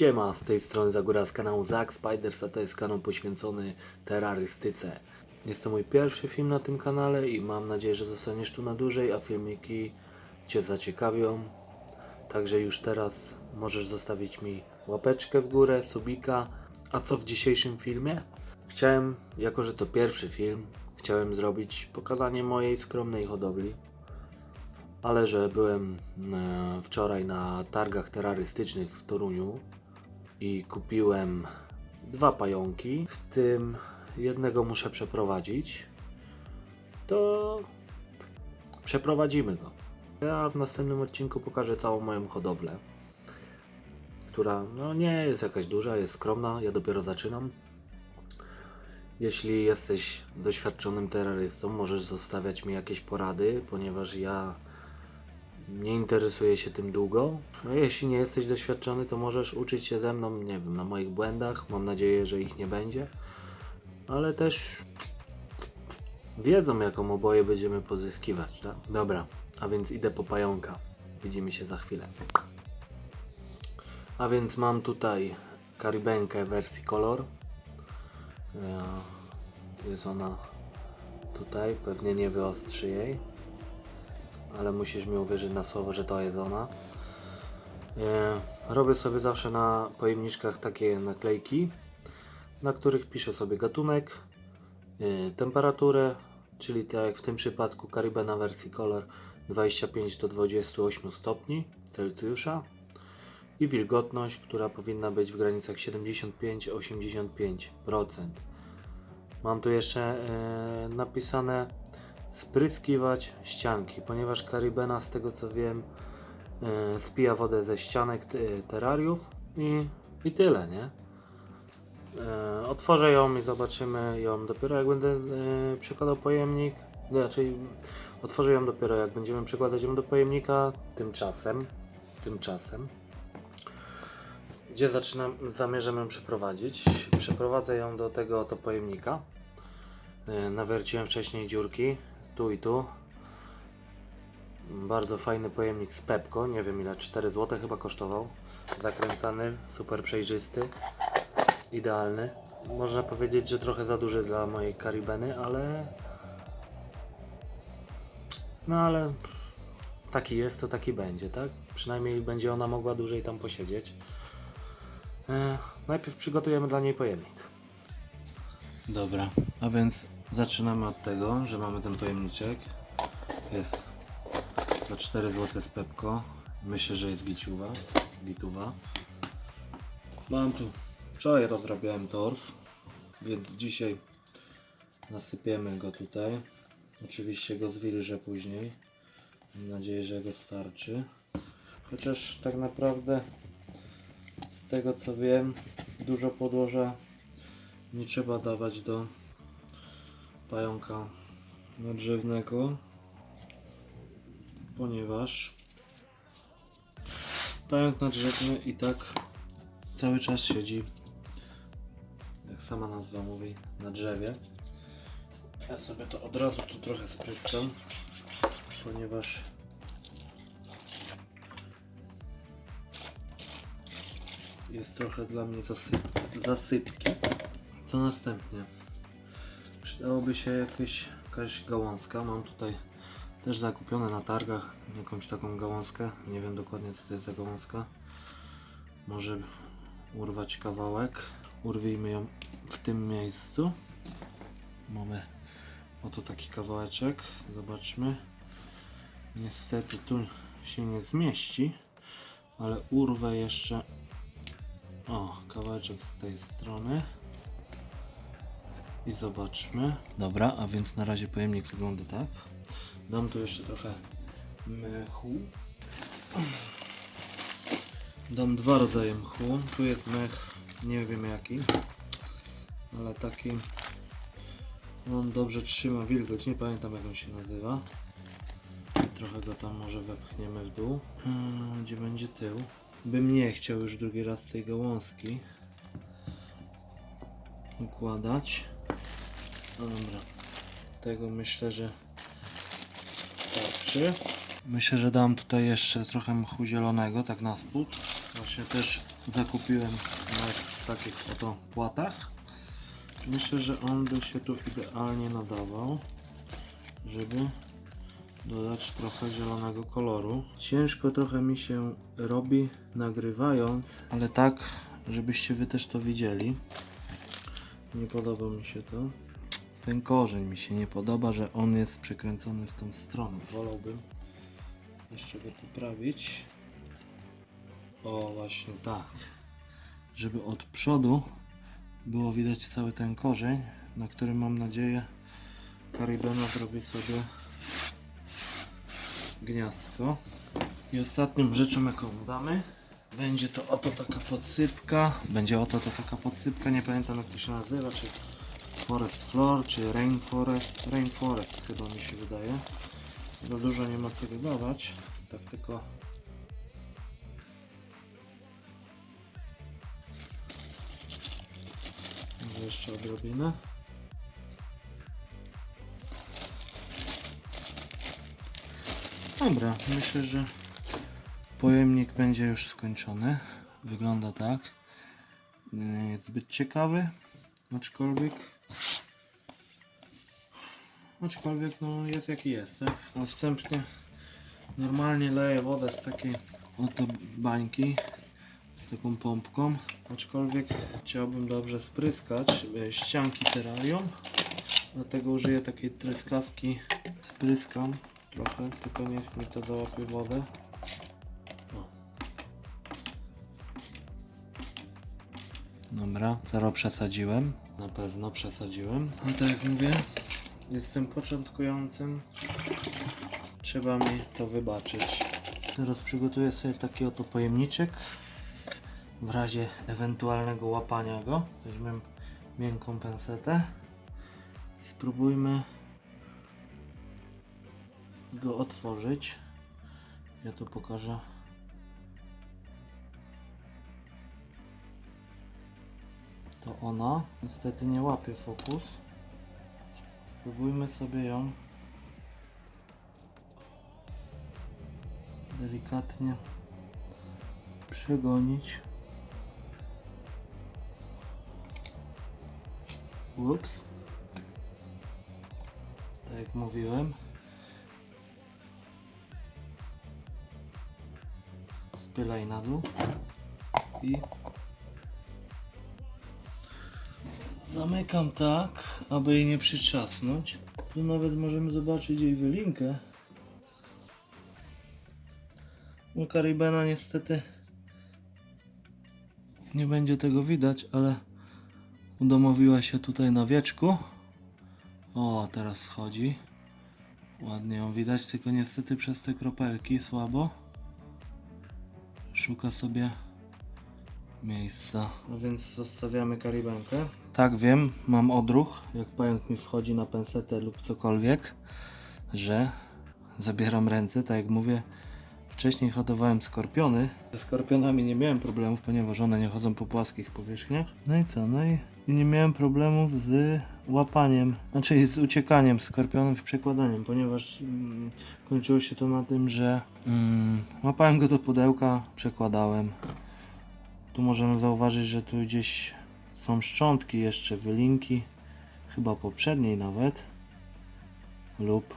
Siema, z tej strony Zagóra z kanału Zack Spiders, a to jest kanał poświęcony terrorystyce. Jest to mój pierwszy film na tym kanale i mam nadzieję, że zostaniesz tu na dłużej, a filmiki Cię zaciekawią. Także już teraz możesz zostawić mi łapeczkę w górę, subika. A co w dzisiejszym filmie? Chciałem, jako że to pierwszy film, chciałem zrobić pokazanie mojej skromnej hodowli. Ale że byłem e, wczoraj na targach terrorystycznych w Toruniu i kupiłem dwa pająki, z tym jednego muszę przeprowadzić, to przeprowadzimy go. Ja w następnym odcinku pokażę całą moją hodowlę, która no, nie jest jakaś duża, jest skromna, ja dopiero zaczynam. Jeśli jesteś doświadczonym terrorystą, możesz zostawiać mi jakieś porady, ponieważ ja nie interesuję się tym długo. No, jeśli nie jesteś doświadczony, to możesz uczyć się ze mną, nie wiem, na moich błędach. Mam nadzieję, że ich nie będzie. Ale też wiedzą, jaką oboje będziemy pozyskiwać, tak? Dobra, a więc idę po pająka. Widzimy się za chwilę. A więc mam tutaj karibenkę wersji kolor. Jest ona tutaj, pewnie nie wyostrzy jej ale musisz mi uwierzyć na słowo, że to jest ona. E, robię sobie zawsze na pojemniczkach takie naklejki, na których piszę sobie gatunek, e, temperaturę, czyli tak jak w tym przypadku Caribena wersji Color 25 do 28 stopni Celsjusza i wilgotność, która powinna być w granicach 75-85%. Mam tu jeszcze e, napisane spryskiwać ścianki, ponieważ Caribena z tego co wiem e, spija wodę ze ścianek te- terrariów i, i tyle, nie? E, otworzę ją i zobaczymy ją dopiero jak będę e, przykładał pojemnik, znaczy otworzę ją dopiero jak będziemy przykładać ją do pojemnika, tymczasem, tymczasem gdzie zaczynam, zamierzam ją przeprowadzić. Przeprowadzę ją do tego oto pojemnika. Nawierciłem wcześniej dziurki, tu i tu. Bardzo fajny pojemnik z Pepko, nie wiem ile, 4 zł chyba kosztował. Zakręcany, super przejrzysty, idealny. Można powiedzieć, że trochę za duży dla mojej karibeny, ale... No ale taki jest, to taki będzie, tak? Przynajmniej będzie ona mogła dłużej tam posiedzieć. E, najpierw przygotujemy dla niej pojemnik. Dobra, a więc zaczynamy od tego, że mamy ten pojemniczek. Jest za 4 zł z Pepko. Myślę, że jest gituwa. gituwa. Mam tu, wczoraj rozrabiałem torf, więc dzisiaj nasypiemy go tutaj. Oczywiście go zwilżę później. Mam nadzieję, że go starczy. Chociaż tak naprawdę z tego co wiem, dużo podłoża nie trzeba dawać do pająka nadrzewnego, ponieważ pająk nadrzewny i tak cały czas siedzi, jak sama nazwa mówi, na drzewie. Ja sobie to od razu tu trochę spryskam, ponieważ jest trochę dla mnie zasyp zasypki. Co następnie? Przydałoby się jakieś, jakaś gałązka. Mam tutaj też zakupione na targach jakąś taką gałązkę. Nie wiem dokładnie co to jest za gałązka. Może urwać kawałek. Urwijmy ją w tym miejscu. Mamy oto taki kawałeczek. Zobaczmy. Niestety tu się nie zmieści, ale urwę jeszcze o, kawałeczek z tej strony. I zobaczmy. Dobra, a więc na razie pojemnik wygląda tak. Dam tu jeszcze trochę mechu. Dam dwa rodzaje mchu. Tu jest mech, nie wiem jaki, ale taki. On dobrze trzyma wilgoć, nie pamiętam jak on się nazywa. Trochę go tam może wepchniemy w dół. Hmm, Gdzie będzie tył? Bym nie chciał już drugi raz tej gałązki układać. No Dobra, tego myślę, że starczy. Myślę, że dam tutaj jeszcze trochę mchu zielonego, tak na spód. Właśnie też zakupiłem na takich oto płatach. Myślę, że on by się tu idealnie nadawał, żeby dodać trochę zielonego koloru. Ciężko trochę mi się robi nagrywając, ale tak, żebyście wy też to widzieli. Nie podoba mi się to. Ten korzeń mi się nie podoba, że on jest przekręcony w tą stronę. Wolałbym jeszcze go poprawić. O, właśnie tak. Żeby od przodu było widać cały ten korzeń, na którym mam nadzieję Karibena zrobi sobie gniazdko. I ostatnią rzeczą jaką damy będzie to oto taka podsypka. Będzie oto to taka podsypka, nie pamiętam jak to się nazywa, czy Forest Floor, czy Rainforest. Rainforest chyba mi się wydaje. Za dużo nie ma co dodawać, tak tylko jeszcze odrobinę. Dobra, myślę, że pojemnik będzie już skończony. Wygląda tak. Nie jest zbyt ciekawy, aczkolwiek aczkolwiek no jest jaki jest, tak? Następnie normalnie leję wodę z takiej oto bańki z taką pompką, aczkolwiek chciałbym dobrze spryskać e, ścianki terrarium, dlatego użyję takiej tryskawki, spryskam trochę, tylko niech mi to załapie wodę. Dobra, zero przesadziłem, na pewno przesadziłem, no tak jak mówię, jestem początkującym, trzeba mi to wybaczyć. Teraz przygotuję sobie taki oto pojemniczek w razie ewentualnego łapania go. Weźmiemy miękką pensetę i spróbujmy go otworzyć. Ja tu pokażę. To ona. Niestety nie łapie fokus. Spróbujmy sobie ją delikatnie przegonić. Ups. Tak jak mówiłem. Spylaj na dół. I zamykam tak, aby jej nie przytrzasnąć. Tu nawet możemy zobaczyć jej wylinkę. U Karibena niestety nie będzie tego widać, ale udomowiła się tutaj na wieczku. O, teraz schodzi. Ładnie ją widać, tylko niestety przez te kropelki słabo. Szuka sobie miejsca. No więc zostawiamy karibenkę. Tak wiem, mam odruch, jak pająk mi wchodzi na pensetę lub cokolwiek, że zabieram ręce, tak jak mówię. Wcześniej hodowałem skorpiony. Ze skorpionami nie miałem problemów, ponieważ one nie chodzą po płaskich powierzchniach. No i co? No i, i nie miałem problemów z łapaniem, znaczy z uciekaniem skorpionów i przekładaniem, ponieważ mm, kończyło się to na tym, że mm, łapałem go do pudełka, przekładałem. Tu możemy zauważyć, że tu gdzieś są szczątki jeszcze, wylinki, chyba poprzedniej nawet, lub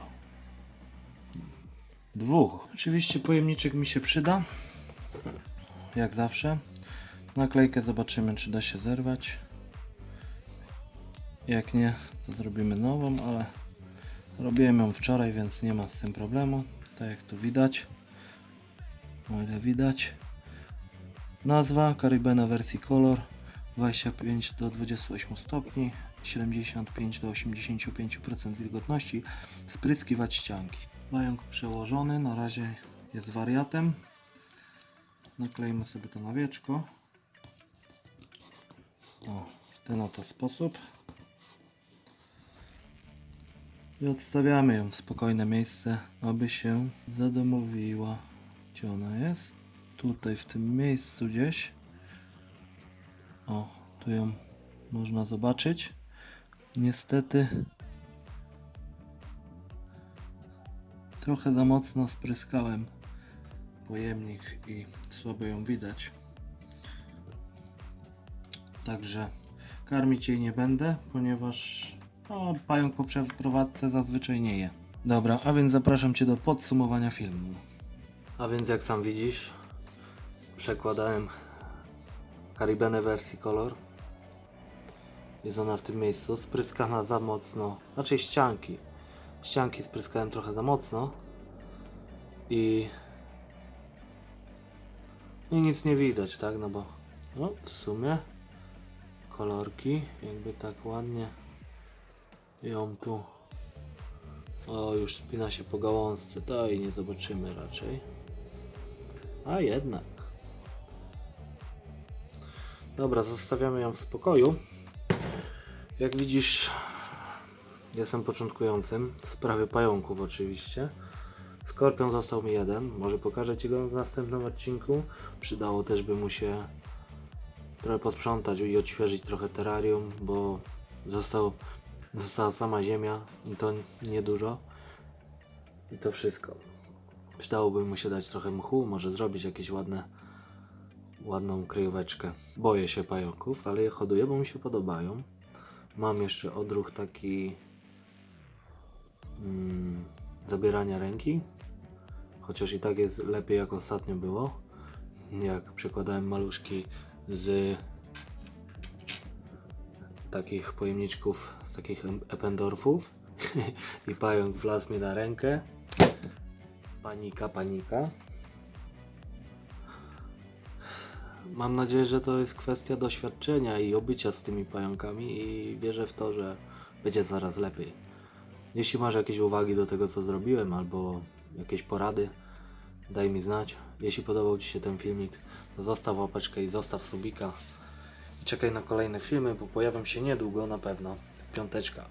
dwóch. Oczywiście pojemniczek mi się przyda, jak zawsze. Naklejkę zobaczymy, czy da się zerwać. Jak nie, to zrobimy nową, ale robiłem ją wczoraj, więc nie ma z tym problemu. Tak jak tu widać, o ile widać. Nazwa Caribena wersji Color 25 do 28 stopni 75 do 85% wilgotności spryskiwać ścianki. Pająk przełożony na razie jest wariatem. Naklejmy sobie to na wieczko o, w ten oto sposób. I odstawiamy ją w spokojne miejsce aby się zadomowiła gdzie ona jest tutaj w tym miejscu gdzieś o, tu ją można zobaczyć. Niestety trochę za mocno spryskałem pojemnik i słabo ją widać. Także karmić jej nie będę, ponieważ no, pająk po przeprowadzce zazwyczaj nie je. Dobra, a więc zapraszam Cię do podsumowania filmu. A więc jak sam widzisz, przekładałem Karibenę wersji kolor. Jest ona w tym miejscu, spryskana za mocno, znaczy ścianki. Ścianki spryskałem trochę za mocno i i nic nie widać, tak? No bo no, w sumie kolorki jakby tak ładnie ją tu o już spina się po gałązce to i nie zobaczymy raczej a jednak dobra zostawiamy ją w spokoju jak widzisz jestem początkującym w sprawie pająków oczywiście Skorpion został mi jeden, może pokażę Ci go w następnym odcinku. Przydało też by mu się trochę posprzątać i odświeżyć trochę terrarium, bo został, została sama ziemia i to niedużo. I to wszystko. Przydałoby mu się dać trochę mchu, może zrobić jakieś ładne, ładną kryjóweczkę. Boję się pająków, ale je hoduję, bo mi się podobają. Mam jeszcze odruch taki mm, zabierania ręki, chociaż i tak jest lepiej jak ostatnio było, jak przekładałem maluszki z takich pojemniczków, z takich Eppendorfów i pająk wlazł mi na rękę. Panika, panika. Mam nadzieję, że to jest kwestia doświadczenia i obycia z tymi pająkami i wierzę w to, że będzie zaraz lepiej. Jeśli masz jakieś uwagi do tego, co zrobiłem, albo jakieś porady, daj mi znać. Jeśli podobał Ci się ten filmik, to zostaw łapeczkę i zostaw subika. I czekaj na kolejne filmy, bo pojawią się niedługo na pewno. Piąteczka.